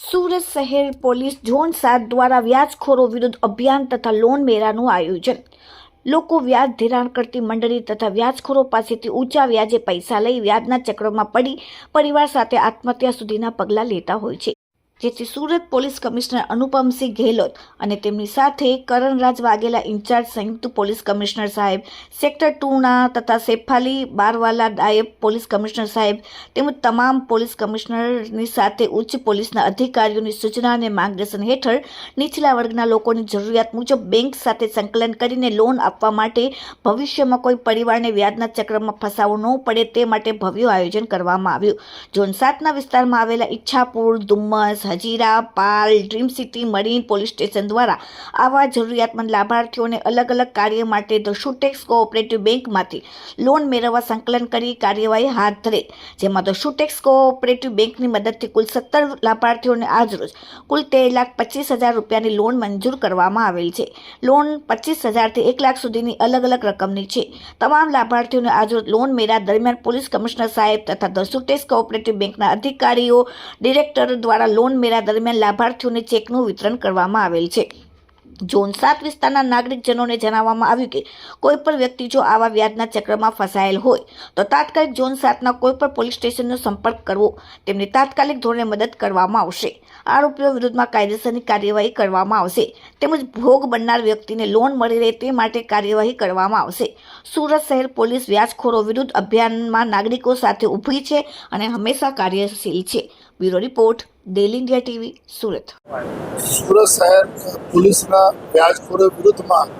સુરત શહેર police zone સાત દ્વારા વ્યાજખોરો વિરુદ્ધ અભિયાન તથા લોન મેળાનું આયોજન. લોકો વ્યાજ ધિરાણ કરતી મંડળી તથા વ્યાજખોરો પાસેથી ઊંચા વ્યાજે પૈસા લઈ વ્યાજના ચક્રમાં પડી પરિવાર સાથે આત્મહત્યા સુધીના પગલાં લેતા હોય છે. જેથી સુરત પોલીસ કમિશનર અનુપમસિંહ ગેહલોત અને તેમની સાથે કરણરાજ વાઘેલા ઇન્ચાર્જ સંયુક્ત પોલીસ કમિશનર સાહેબ સેક્ટર ટુના તથા સેફાલી બારવાલા નાયબ પોલીસ કમિશનર સાહેબ તેમજ તમામ પોલીસ કમિશનરની સાથે ઉચ્ચ પોલીસના અધિકારીઓની સૂચના અને માર્ગદર્શન હેઠળ નીચલા વર્ગના લોકોની જરૂરિયાત મુજબ બેંક સાથે સંકલન કરીને લોન આપવા માટે ભવિષ્યમાં કોઈ પરિવારને વ્યાજના ચક્રમાં ફસાવવું ન પડે તે માટે ભવ્ય આયોજન કરવામાં આવ્યું. ઝોન સાતના વિસ્તારમાં આવેલા Ichhapur Dumas Hazira Pal, dream city, marine police station દ્વારા આવા જરૂરિયાતમંદ લાભાર્થીઓને અલગ અલગ કાર્ય માટે ધ શુટેક્સ કોઓપરેટિવ બેંકમાંથી લોન મેળવવા સંકલન કરી કાર્યવાહી હાથ ધરે. જેમાં ધ શુટેક્સ કોઓપરેટિવ બેંકની મદદથી કુલ સત્તર લાભાર્થીઓને આજરોજ કુલ તેર લાખ પચીસ હજાર રૂપિયાની લોન મંજૂર કરવામાં આવેલ છે. લોન પચીસ હજારથી એક લાખ સુધીની અલગ અલગ રકમની છે. તમામ લાભાર્થીઓને આજરોજ લોન મેળા દરમિયાન પોલીસ કમિશનર સાહેબ તથા ધ સુટેક્સ કોઓપરેટિવ બેંકના અધિકારીઓ, ડિરેક્ટર દ્વારા લોન મેળા દરમિયાન લાભાર્થીઓને ચેકનું વિતરણ કરવામાં આવેલ છે. ઝોન સાત વિસ્તારના નાગરિકજનોને જણાવવામાં આવ્યું કે, કોઈ પણ વ્યક્તિ જો આવા વ્યાજના ચક્રમાં ફસાયેલ હોય, તો તાત્કાલિક ઝોન સાતના કોઈ પણ પોલીસ સ્ટેશનનો સંપર્ક કરવો, તેમને તાત્કાલિક ધોરણે મદદ કરવામાં આવશે. આરોપીઓ વિરુદ્ધમાં કાયદેસરની કાર્યવાહી કરવામાં આવશે. તેમજ ભોગ બનનાર વ્યક્તિને લોન મળી રહે તે માટે કાર્યવાહી કરવામાં આવશે. સુરત શહેર પોલીસ વ્યાજખોરો વિરુદ્ધ અભિયાનમાં નાગરિકો સાથે ઊભી છે અને હંમેશા કાર્યશીલ છે. Bureau report, daily India TV, Surat. Surat શહેર પોલીસના વ્યાજખોરો વિરુદ્ધમાં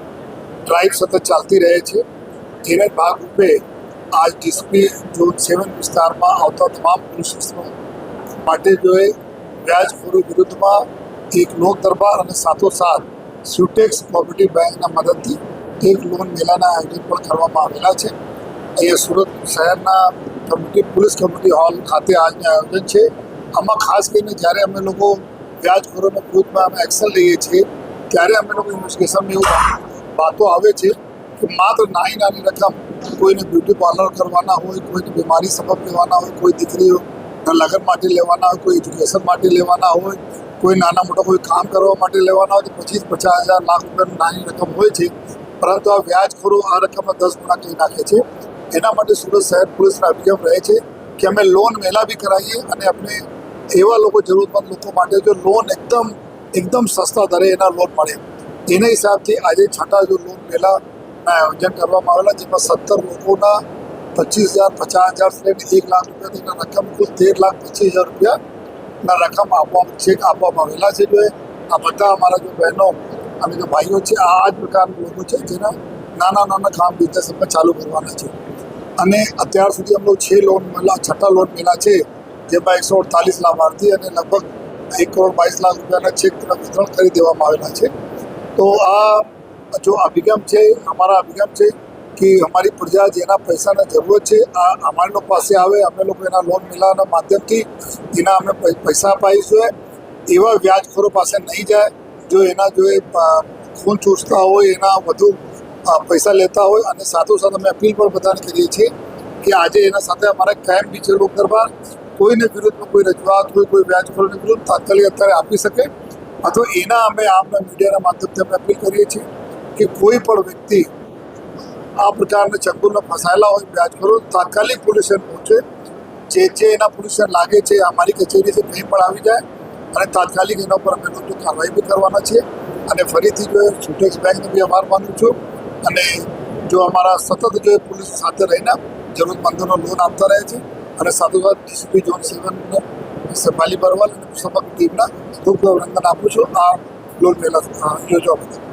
ડ્રાઈવ સતત ચાલતી રહે છે. જેને ભાગરૂપે આજ ડિસ્પ્લે ઝોન સેવન વિસ્તારમાં આવતા તમામ પોલીસ સ્ટેશનો માટે જોએ વ્યાજખોરો વિરુદ્ધમાં એક લોક દરબાર અને સાથોસાથ સ્યુટેક્સ કોઓપરેટિવ બેંકના મદદથી એક લોન મેળાના આયોજન પણ કરવામાં આવેલા છે. અહીંયા સુરત શહેરના કમિટી, પોલીસ કમિટી હોલ ખાતે આજનું આયોજન છે. આમાં ખાસ કરીને જ્યારે અમે લોકો વ્યાજખોરોના વિરુદ્ધમાં અમે એક્શન લઈએ છીએ, ત્યારે અમે લોકો ઇન્વેસ્ટિગેશનમાં એવું વાતો આવે છે કે માત્ર નાની નાની રકમ કોઈને બ્યુટી પાર્લર કરવાના હોય, કોઈને બીમારી સબબ લેવાના હોય, કોઈ દીકરીઓના લગ્ન માટે લેવાના હોય, કોઈ એજ્યુકેશન માટે લેવાના હોય, કોઈ નાના મોટા કોઈ કામ કરવા માટે લેવાના હોય, તો પચીસ પચાસ હજાર લાખ રૂપિયાની નાની રકમ હોય છે. પરંતુ આ વ્યાજખોરો આ રકમમાં દસ ગુણા કહી નાખે છે. એના માટે સુરત શહેર પોલીસના અભિગમ રહે છે કે અમે લોન વહેલા બી કરાવીએ અને આપણે એવા લોકો જરૂરતમંદ લોકો માટે જો લોન એકદમ એકદમ સસ્તા દરે એના લોન મળે. એના હિસાબથી આજે છઠ્ઠા જો લોન પહેલાં આયોજન કરવામાં આવેલા, જેમાં સત્તર લોકોના પચીસ હજાર, પચાસ હજાર લઈને એક લાખ રૂપિયાની રકમ કુલ તેર લાખ પચીસ હજાર રૂપિયાના રકમ આપવા ચેક આપવામાં આવેલા છે. જો આ બધા અમારા જો બહેનો અને જો ભાઈઓ છે, આ આ જ પ્રકારના લોકો છે, જેના નાના નાના કામ બિઝનેસ અમે ચાલુ કરવાના છે. અને અત્યાર સુધી અમને છે લોન મેલા છઠ્ઠા લોન મળેલા છે જેમાં એકસો અડતાલીસ લાભાર્થી અને લગભગ એક કરોડ બાવીસ લાખ રૂપિયાના ચેક વિતરણ કરી દેવામાં આવેલા છે. તો આ જો અભિગમ છે, અમારા અભિગમ છે કે અમારી પ્રજા જેના પૈસાની જરૂરત છે, આ અમારી પાસે આવે, અમે લોકો એના લોન મેળાના માધ્યમથી એના અમે પૈસા અપાવીશું એવા વ્યાજખોરો પાસે નહીં જાય. જો એના જો એ ખૂન ચૂસતા હોય, એના વધુ પૈસા લેતા હોય અને સાથોસાથ અમે અપીલ પણ બધાને કરીએ છીએ કે આજે એના સાથે અમારા કેમ્પ બી છે લોક દરબાર કોઈને વિરુદ્ધમાં કોઈ રજૂઆત હોય, કોઈ વ્યાજખોરની વિરુદ્ધ તાત્કાલિક અત્યારે આપી શકે. અથવા એના અમે આપના મીડિયાના માધ્યમથી અમે અપીલ કરીએ છીએ કે કોઈ પણ વ્યક્તિ આ પ્રકારના ચંગુલમાં ફસાયેલા હોય, વ્યાજખોરો તાત્કાલિક પોલીસ પહોંચે. જે જે એના પોલીસ લાગે છે, અમારી કચેરી છે કંઈ પણ આવી જાય અને તાત્કાલિક એના ઉપર અમે લોકો કાર્યવાહી બી કરવાના છીએ. અને ફરીથી જો સુટેક્સ બેંકનો બી આભાર માનું છું અને જો અમારા સતત જો પોલીસ સાથે રહીને જરૂરતમંદોનો લોન આપતા રહે છે અને સાથોસાથ ડીસીપી ઝોન સેવન સફાલી બરવાલ અને સમગ્ર ટીમના ખૂબ અભિનંદન આપું છું. આ લોન મેળા યોજવા બદલ.